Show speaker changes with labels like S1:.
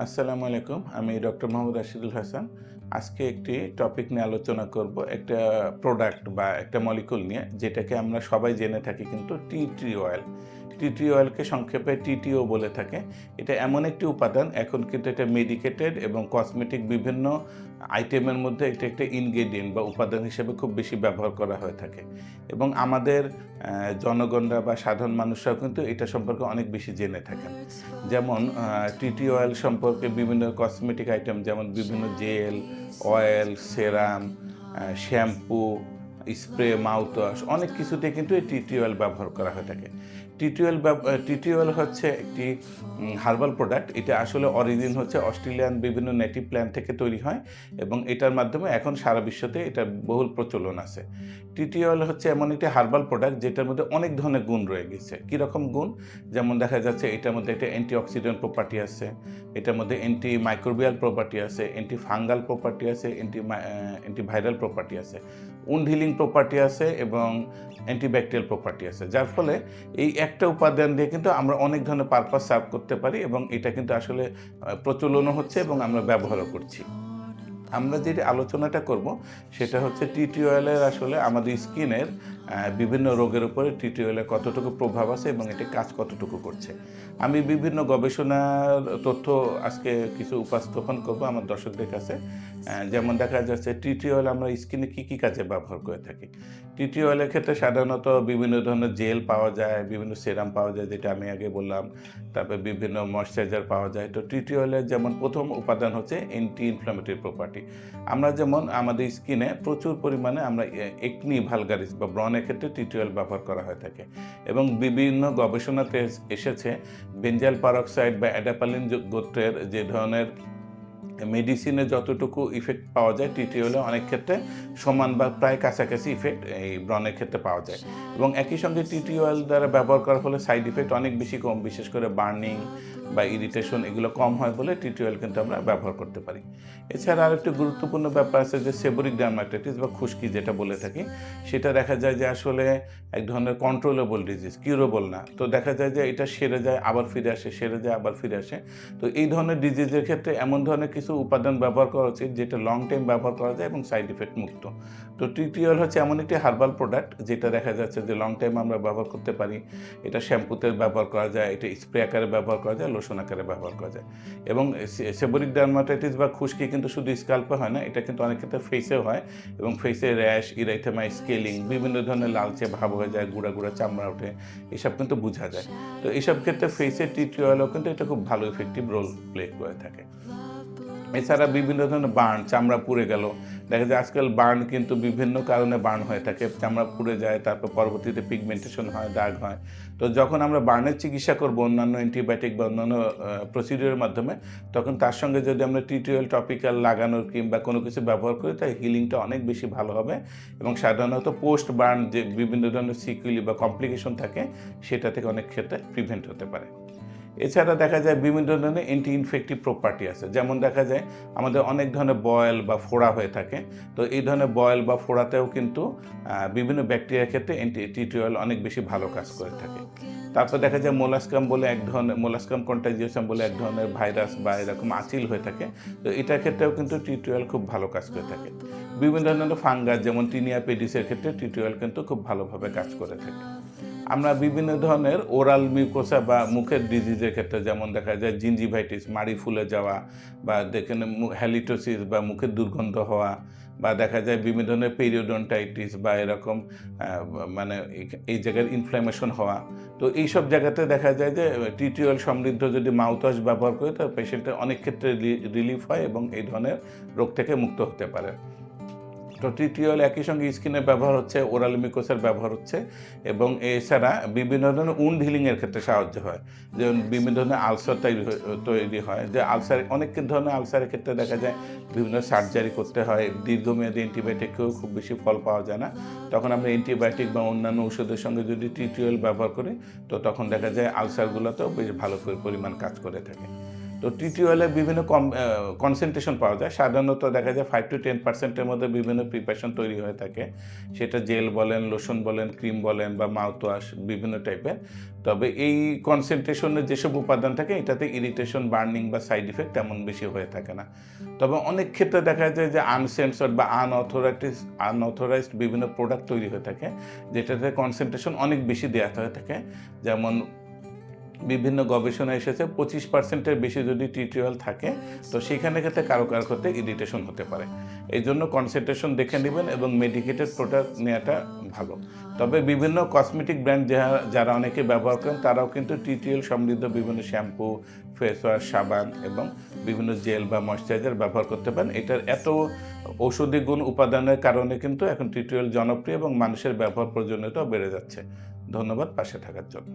S1: আসসালামু আলাইকুম, আমি ডক্টর মোহাম্মদ রাশিদুল হাসান। আজকে একটি টপিক নিয়ে আলোচনা করব, একটা প্রোডাক্ট বা একটা মলিকুল নিয়ে, যেটাকে আমরা সবাই জেনে থাকি কিন্তু tea tree oil. Tea tree অয়েলকে সংক্ষেপে টিটিও বলে থাকে। এটা এমন একটি উপাদান, এখন কিন্তু এটা মেডিকেটেড এবং কসমেটিক বিভিন্ন আইটেমের মধ্যে এটা একটা ইনগ্রেডিয়েন্ট বা উপাদান হিসেবে খুব বেশি ব্যবহার করা হয়ে থাকে। এবং আমাদের জনগণরা বা সাধারণ মানুষরাও কিন্তু এটা সম্পর্কে অনেক বেশি জেনে থাকেন। যেমন টিটি অয়েল সম্পর্কে বিভিন্ন কসমেটিক আইটেম যেমন বিভিন্ন gel oil serum shampoo spray mouthwash অনেক কিছুতে কিন্তু এই টিটি অয়েল ব্যবহার করা হয়ে থাকে। টিটি অয়েল টিটি হচ্ছে একটি হার্বাল প্রোডাক্ট। এটা আসলে অরিজিন হচ্ছে অস্ট্রেলিয়ান বিভিন্ন নেটিভ প্ল্যান্ট থেকে তৈরি হয় এবং এটার মাধ্যমে এখন সারা বিশ্বতে এটা বহুল প্রচলন আছে। টিটি হচ্ছে এমন একটি হার্বাল প্রোডাক্ট যেটার মধ্যে অনেক ধরনের গুণ রয়ে গেছে। কীরকম গুণ? যেমন দেখা যাচ্ছে, এটার মধ্যে একটা অ্যান্টি অক্সিডেন্ট প্রপার্টি আছে, এটার মধ্যে অ্যান্টি মাইক্রোবিয়াল প্রপার্টি আছে অ্যান্টি ফাঙ্গাল প্রপার্টি আছে অ্যান্টি অ্যান্টি ভাইরাল প্রপার্টি আছে উন্ড হিলিং প্রপার্টি আছে এবং অ্যান্টিব্যাকটেরিয়াল প্রপার্টি আছে। যার ফলে এই একটা উপাদান দিয়ে কিন্তু আমরা অনেক ধরনের পারপাস সার্ভ করতে পারি এবং এটা কিন্তু আসলে প্রচলনও হচ্ছে এবং আমরা ব্যবহারও করছি। আমরা যেটি আলোচনাটা করব সেটা হচ্ছে টিটি অয়েলের আসলে আমাদের স্কিনের বিভিন্ন রোগের উপরে টিটি অয়েলের কতটুকু প্রভাব আছে এবং এটি কাজ কতটুকু করছে। আমি বিভিন্ন গবেষণার তথ্য আজকে কিছু উপস্থাপন করব আমার দর্শকদের কাছে। যেমন দেখা যাচ্ছে টিটি অয়েল আমরা স্কিনে কী কী কাজে ব্যবহার করে থাকি। টিটি অয়েলের ক্ষেত্রে সাধারণত বিভিন্ন ধরনের জেল পাওয়া যায়, বিভিন্ন সেরাম পাওয়া যায়, যেটা আমি আগে বললাম। তারপরে বিভিন্ন ময়শ্চারাইজার পাওয়া যায়। তো টিটি অয়েলের যেমন প্রথম উপাদান হচ্ছে অ্যান্টি ইনফ্লামেটরি প্রপার্টি আমরা যেমন আমাদের স্কিনে প্রচুর পরিমাণে আমরা একনি ভালগারিস বা ব্রণের ক্ষেত্রে টিটুয়েল ব্যবহার করা হয়ে থাকে। এবং বিভিন্ন গবেষণাতে এসেছে, বেঞ্জাল পারক্সাইড বা অ্যাডাপালিন গোত্রের যে ধরনের মেডিসিনে যতটুকু ইফেক্ট পাওয়া যায় টিটি অয়েলে অনেক ক্ষেত্রে সমান বা প্রায় কাছাকাছি ইফেক্ট এই ব্রণের ক্ষেত্রে পাওয়া যায়। এবং একই সঙ্গে টিটি অয়েল দ্বারা ব্যবহার করার ফলে সাইড ইফেক্ট অনেক বেশি কম বিশেষ করে বার্নিং বা ইরিটেশন এগুলো কম হয় বলে টিটি অয়েল কিন্তু আমরা ব্যবহার করতে পারি। এছাড়া আরেকটি গুরুত্বপূর্ণ ব্যাপার আছে যে সেবরিক ডার্মাটাইটিস বা খুশকি যেটা বলে থাকি সেটা দেখা যায় যে আসলে এক ধরনের কন্ট্রোলেবল ডিজিজ কিউরেবল না। তো দেখা যায় যে এটা সেরে যায় আবার ফিরে আসে সেরে যায় আবার ফিরে আসে। তো এই ধরনের ডিজিজের ক্ষেত্রে এমন ধরনের কিছু উপাদান ব্যবহার করা উচিত যেটা লং টাইম ব্যবহার করা যায় এবং সাইড ইফেক্ট মুক্ত। তো টিটিওয়েল হচ্ছে এমন একটি হার্বাল প্রোডাক্ট যেটা দেখা যাচ্ছে যে লং টাইম আমরা ব্যবহার করতে পারি। এটা শ্যাম্পুতে ব্যবহার করা যায়, এটা স্প্রে আকারে ব্যবহার করা যায় লোশন আকারে ব্যবহার করা যায়। এবং সেবরিক ডার্মাটাইটিস বা খুশকি কিন্তু শুধু স্কাল্পে হয় না, এটা কিন্তু অনেক ক্ষেত্রে ফেসেও হয় এবং ফেসে র্যাশ ইরাইথেমা স্কেলিং বিভিন্ন ধরনের লালচে ভাব হয়ে যায়, গুঁড়া গুঁড়া চামড়া ওঠে, এসব কিন্তু বোঝা যায়। তো এইসব ক্ষেত্রে ফেসের টিটিওয়েলও কিন্তু এটা খুব ভালো ইফেক্টিভ রোল প্লে করে থাকে। এছাড়া বিভিন্ন ধরনের বার্ন চামড়া পুড়ে গেল। দেখা যায় আজকাল বার্ন কিন্তু বিভিন্ন কারণে বার্ন হয়ে থাকে। চামড়া পুড়ে যায় তারপর পরবর্তীতে পিগমেন্টেশন হয় দাগ হয়। তো যখন আমরা বার্নের চিকিৎসা করব অন্যান্য অ্যান্টিবায়োটিক বা অন্যান্য প্রসিডিওর মাধ্যমে তখন তার সঙ্গে যদি আমরা টিটিওয়েল টপিক্যাল লাগানোর কিংবা কোনো কিছু ব্যবহার করি তাই হিলিংটা অনেক বেশি ভালো হবে। এবং সাধারণত পোস্ট বার্ন যে বিভিন্ন ধরনের সিকুইলি বা কমপ্লিকেশন থাকে সেটা থেকে অনেক ক্ষেত্রে প্রিভেন্ট হতে পারে। এছাড়া দেখা যায় বিভিন্ন ধরনের অ্যান্টি ইনফেক্টিভ প্রপার্টি আছে। যেমন দেখা যায় আমাদের অনেক ধরনের বয়েল বা ফোড়া হয়ে থাকে। তো এই ধরনের বয়েল বা ফোড়াতেও কিন্তু বিভিন্ন ব্যাকটেরিয়ার ক্ষেত্রে অ্যান্টি টিটিওয়েল অনেক বেশি ভালো কাজ করে থাকে। তারপর দেখা যায় মোলাস্কাম বলে এক ধরনের, মোলাস্কাম কন্টাজিয়াসাম বলে এক ধরনের ভাইরাস বা এরকম আচিল হয়ে থাকে। তো এটার ক্ষেত্রেও কিন্তু টিটিওয়েল খুব ভালো কাজ করে থাকে। বিভিন্ন ধরনের ফাঙ্গাস যেমন টিনিয়া পেডিসের ক্ষেত্রে টিটিওয়েল কিন্তু খুব ভালোভাবে কাজ করে থাকে। আমরা বিভিন্ন ধরনের ওরাল মিউকোসা বা মুখের ডিজিজের ক্ষেত্রে যেমন দেখা যায় জিঞ্জিভাইটিস মাড়ি ফুলে যাওয়া বা দেখেন হ্যালিটোসিস বা মুখের দুর্গন্ধ হওয়া বা দেখা যায় বিভিন্ন ধরনের পেরিওডন্টাইটিস বা এরকম মানে এই- এই জায়গার ইনফ্লামেশন হওয়া। তো এইসব জায়গাতে দেখা যায় যে টিটিওয়েল সমৃদ্ধ যদি মাউথওয়াশ ব্যবহার করে তো পেশেন্টের অনেক ক্ষেত্রে রিলিফ হয় এবং এই ধরনের রোগ থেকে মুক্ত হতে পারে। তো টিটিওয়েল একই সঙ্গে স্কিনে ব্যবহার হচ্ছে ওরাল মিকোসের ব্যবহার হচ্ছে এবং এছাড়া বিভিন্ন ধরনের উন্ড হিলিংয়ের ক্ষেত্রে সাহায্য হয়। যেমন বিভিন্ন ধরনের আলসার তৈরি তৈরি হয়। যে আলসার অনেক ধরনের আলসারের ক্ষেত্রে দেখা যায় বিভিন্ন সার্জারি করতে হয় দীর্ঘমেয়াদী অ্যান্টিবায়োটিকেও খুব বেশি ফল পাওয়া যায় না। তখন আমরা অ্যান্টিবায়োটিক বা অন্যান্য ওষুধের সঙ্গে যদি টিটিওয়েল ব্যবহার করি তো তখন দেখা যায় আলসারগুলোতেও বেশ ভালো পরিমাণ কাজ করে থাকে। তো টিটি অয়েলে বিভিন্ন কম কনসেন্ট্রেশন পাওয়া যায়। সাধারণত দেখা যায় ফাইভ টু টেন পার্সেন্টের মধ্যে বিভিন্ন প্রিপারেশন তৈরি হয়ে থাকে। সেটা জেল বলেন লোশন বলেন ক্রিম বলেন বা মাউথ ওয়াশ বিভিন্ন টাইপের তবে এই কনসেন্ট্রেশনের যেসব উপাদান থাকে, এটাতে ইরিটেশন বার্নিং বা সাইড ইফেক্ট তেমন বেশি হয়ে থাকে না। তবে অনেক ক্ষেত্রে দেখা যায় যে আনসেন্সর্ড বা আনঅথরাইটিস আনঅথরাইজড বিভিন্ন প্রোডাক্ট তৈরি হয়ে থাকে, যেটাতে কনসেন্ট্রেশন অনেক বেশি দেওয়া হয়ে থাকে। যেমন বিভিন্ন গবেষণা এসেছে, পঁচিশ পার্সেন্টের বেশি যদি টিটিওয়াল থাকে, তো সেখানে ক্ষেত্রে কারও কারও ক্ষেত্রে ইরিটেশন হতে পারে। এই জন্য কনসেন্ট্রেশন দেখে নেবেন এবং মেডিকেটেড প্রোডাক্ট নেওয়াটা ভালো। তবে বিভিন্ন কসমেটিক ব্র্যান্ড যারা অনেকে ব্যবহার করেন, তারাও কিন্তু টিটিএল সমৃদ্ধ বিভিন্ন শ্যাম্পু, ফেস ওয়াশ, সাবান এবং বিভিন্ন জেল বা ময়শ্চারাইজার ব্যবহার করতে পারেন। এটার এত ঔষধি গুণ উপাদানের কারণে কিন্তু এখন টিটিএল জনপ্রিয় এবং মানুষের ব্যবহার প্রয়োজনীয়তাও বেড়ে যাচ্ছে। ধন্যবাদ পাশে থাকার জন্য।